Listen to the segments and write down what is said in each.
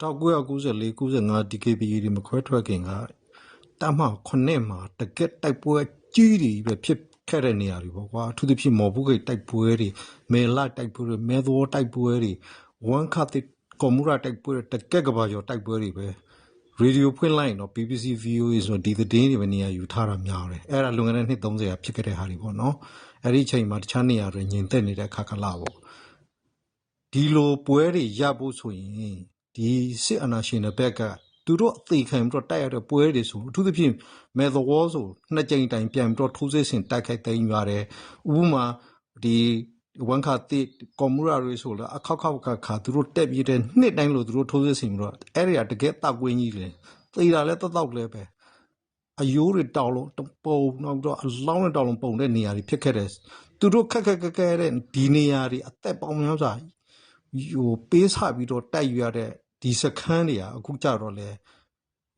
1994 95 DKBA တွေမခွဲထွက်ခင်ကတမ9မှာတကက်တိုက်ပွဲကြီးတွေပဲဖြစ်ခဲ့တဲ့နေရာတွေပေါ့ကွာအထူးသဖြင့်မော်ဘူးဂိတ်တိုက်ပွဲတွေမဲလာတိုက်ပွဲတွေမဲသောတိုက်ပွဲတွေဝန်ခတ်ကော်မူရာတိုက်ပွဲတွေတကက်ကဘာကျော်တိုက်ပွဲတွေပဲရေဒီယိုဖွင့်လိုက်ရင်တော့ BBC VOA ဆိုတော့ဒီသတင်းတွေပဲနေရာယူထားတာများတယ်အဲ့ဒါလွန်ခဲ့တဲ့နှစ်30ရာဖြစ်ခဲ့တဲ့ဟာတွေပေါ့နော်အဲ့ဒီအချိန်မှာတခြားနေရာတွေညင်သက်နေတဲ့အခါကလာပေါ့ဒီလိုပွဲတွေရဖို့ဆိုရင် ဒီစစ်အာဏာရှင်တဲ့ဘက်ကသူတို့အသေးခံပြီးတော့တိုက်ရတဲ့ပွဲတွေဆိုအထူးသဖြင့်မဲသဝေါဆိုနှစ်ကြိမ်တိုင်ပြန်ပြီးတော့ထိုးစစ်ဆင်တိုက်ခိုက်သိမ်းရတယ်ဥပမာဒီဝန်ခါတိကွန်မူရာတွေဆိုတော့အခောက်ခောက်ကခါသူတို့တက်ပြီးတဲ့နှစ်တိုင်းလို့သူတို့ထိုးစစ်ဆင်ပြီးတော့အဲ့ဒီကတကယ်တောက်ကွင်းကြီးလေသေတာလဲတောက်တောက်လဲပဲအယိုးတွေတောက်လုံးတပုံနောက်ပြီးတော့အလောင်းတွေတောက်လုံးပုံတဲ့နေရာတွေဖြစ်ခဲ့တယ်သူတို့ခက်ခက်ခက်ခဲတဲ့ဒီနေရာတွေအသက်ပေါင်းများစွာဟိုပေးဆပြီးတော့တိုက်ယူရတဲ့ ဒီစခန်းတွေကအခုကြတော့လေ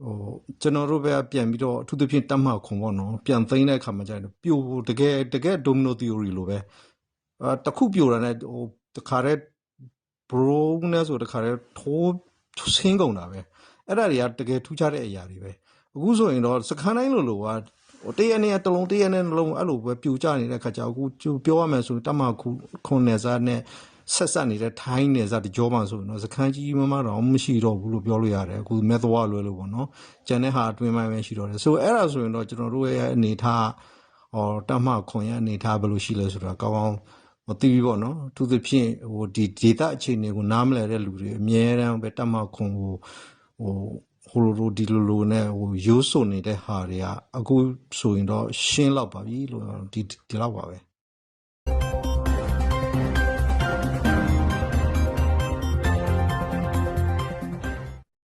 ဟိုကျွန်တော်တို့ပဲပြန်ပြီးတော့အထူးသဖြင့်တတ်မှတ်ခုံပေါ့နော်ပြန်သိမ်းတဲ့အခါမှာကျတော့ပြိုတကယ်တကယ် domino theory လိုပဲအဲတစ်ခုပြိုတာနဲ့ဟိုတခါတည်း bro နဲ့ဆိုတခါတည်းထိုးဆင်းကုန်တာပဲအဲ့ဒါတွေကတကယ်ထူးခြားတဲ့အရာတွေပဲအခုဆိုရင်တော့စခန်းတိုင်းလိုလိုကဟိုတရနေ့တစ်လုံးတရနေ့နှလုံးအဲ့လိုပဲပြူကျနေတဲ့ခါကျအခုပြောရမယ်ဆိုရင်တတ်မှတ်ခုခွန်နယ်စားနဲ့ ဆက်ဆက်နေတဲ့ထိုင်းနယ်စားတကြောမှဆိုရင်တော့စခန်းကြီးမမတော့မရှိတော့ဘူးလို့ပြောလို့ရတယ်အခုမဲသွားလွယ်လို့ပေါ့နော်ကျန်တဲ့ဟာအတွင်းပိုင်းပဲရှိတော့တယ်ဆိုအဲ့ဒါဆိုရင်တော့ကျွန်တော်တို့ရဲ့အနေထားဟောတတ်မှတ်ခွန်ရဲ့အနေထားဘယ်လိုရှိလဲဆိုတာကောင်းကောင်းမသိဘူးပေါ့နော်သူသဖြင့်ဟိုဒီဒေတာအခြေအနေကိုနားမလည်တဲ့လူတွေအများအားပဲတတ်မှတ်ခွန်ကိုဟိုဟိုလိုလိုဒီလိုလိုနဲ့ဟိုရိုးစုံနေတဲ့ဟာတွေကအခုဆိုရင်တော့ရှင်းလောက်ပါပြီလို့ဒီဒီလောက်ပါပဲ